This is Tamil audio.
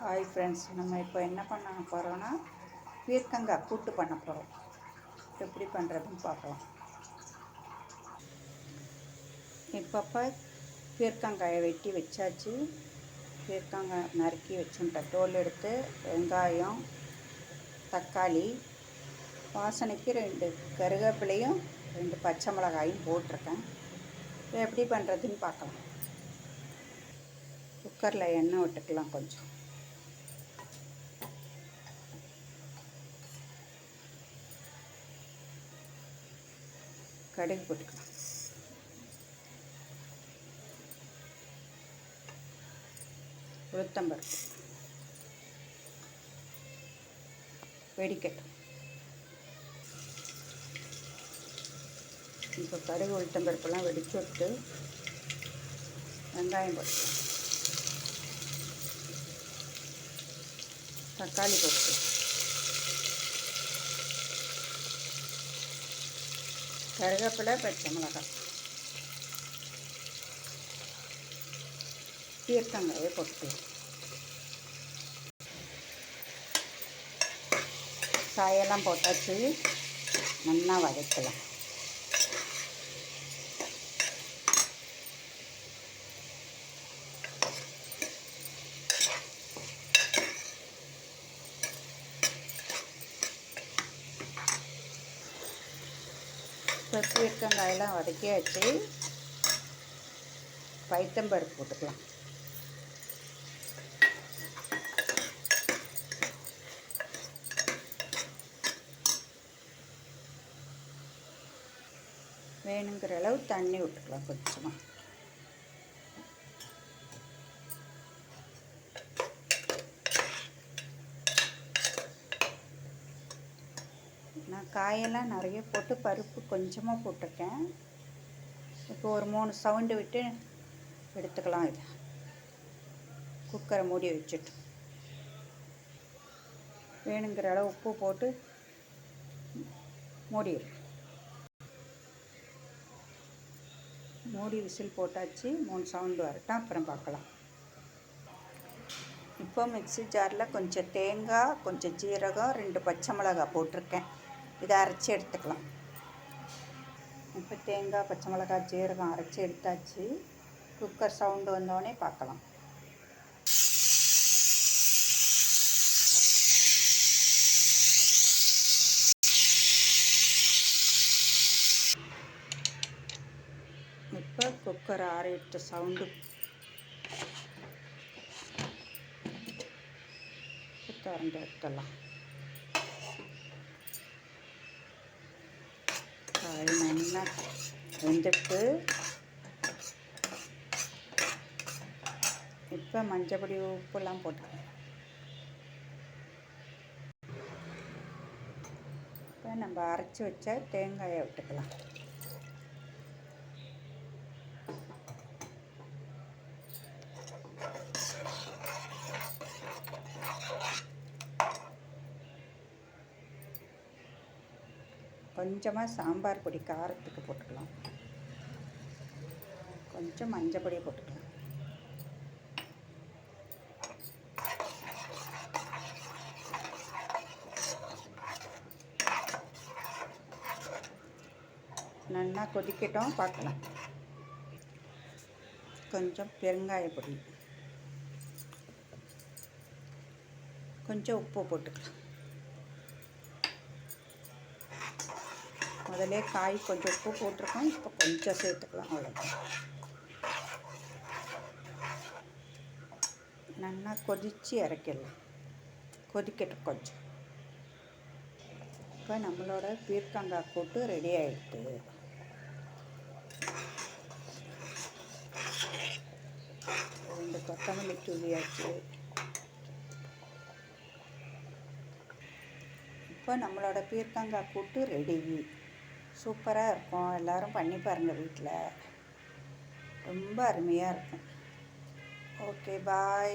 ஹாய் ஃப்ரெண்ட்ஸ் நம்ம இப்போ என்ன பண்ண போகிறோன்னா பீர்க்கங்காய் கூட்டு பண்ண போகிறோம் எப்படி பண்ணுறதுன்னு பார்க்கலாம். இப்பப்போ பீர்க்கங்காயை வெட்டி வச்சாச்சு. பீர்க்கங்காய் நறுக்கி வச்சுட்டேன் தோல் எடுத்து வெங்காயம் தக்காளி வாசனைக்கு ரெண்டு கருவேப்பிலையும் ரெண்டு பச்சை மிளகாயும் போட்டிருக்கேன். எப்படி பண்ணுறதுன்னு பார்க்கலாம். குக்கரில் எண்ணெய் விட்டுக்கலாம் கொஞ்சம். கடுகு போட்டுக்கலாம். உளுத்தம்பருப்பு. வெடிக்கட்டும் இப்போ கடுகு உளுத்தம்பருப்பெல்லாம் வெடிச்சு விட்டு வெங்காயம் போட்டுக்கலாம். தக்காளி போட்டு கருவேப்பிலை பச்சை மிளகாய். தீர்த்தங்காயை போட்டு காயெல்லாம் போட்டாச்சு நல்லா வதக்கலாம். இப்போ வெக்கங்காயெல்லாம் வதக்கியாச்சு. பைத்தம்பருப்பு போட்டுக்கலாம். வேணுங்கிற அளவு தண்ணி விட்டுக்கலாம் கொஞ்சமாக காயெல்லாம் நிறைய போட்டு பருப்பு கொஞ்சமாக போட்டிருக்கேன். இப்போ ஒரு மூணு சவுண்டு விட்டு எடுத்துக்கலாம் இது. குக்கரை மூடி வச்சுட்டு. வேணுங்கிற அளவு உப்பு போட்டு மூடிடு. மூடி விசில் போட்டாச்சு மூணு சவுண்டு வரட்டும் அப்புறம் பார்க்கலாம். இப்போ மிக்சி ஜாரில் கொஞ்சம் தேங்காய் கொஞ்சம் ஜீரகம் ரெண்டு பச்சை மிளகாய் போட்டிருக்கேன். இதை அரைச்சி எடுத்துக்கலாம். இப்போ தேங்காய் பச்சை மிளகாய் ஜீரகம் அரைச்சி எடுத்தாச்சு. குக்கர் சவுண்டு வந்தோடனே பார்க்கலாம். இப்போ குக்கர் ஆறிட்ட சவுண்டு திறந்து எடுத்துடலாம் காய் நல்லா வெந்துட்டு இப்போ மஞ்சப்பொடி உப்புலாம் போட்டுக்கலாம் இப்போ நம்ம அரைச்சி வச்ச தேங்காயை விட்டுக்கலாம். கொஞ்சமாக சாம்பார் பொடி காரத்துக்கு போட்டுக்கலாம். கொஞ்சம் மஞ்சள் பொடியை போட்டுக்கலாம். நல்லா கொதிக்கட்டும் பார்க்கலாம். கொஞ்சம் பெருங்காய பொடி. கொஞ்சம் உப்பு போட்டுக்கலாம். முதலே காய் கொஞ்சம் உப்பு போட்டிருக்கோம். இப்போ கொஞ்சம் சேர்த்துக்கலாம். அவ்வளோதான் நல்லா கொதித்து இறக்கிடலாம். கொதிக்கட்டும் கொஞ்சம். இப்போ நம்மளோட பீர்க்கங்காய் போட்டு ரெடி ஆகிடுது ரெண்டு கொத்தமல்லி தூவியாச்சு இப்போ நம்மளோட பீர்க்கங்காய் கூட்டு ரெடி சூப்பராக இருக்கும். எல்லோரும் பண்ணி பாருங்கள் வீட்டில் ரொம்ப அருமையாக இருக்கும். Okay bye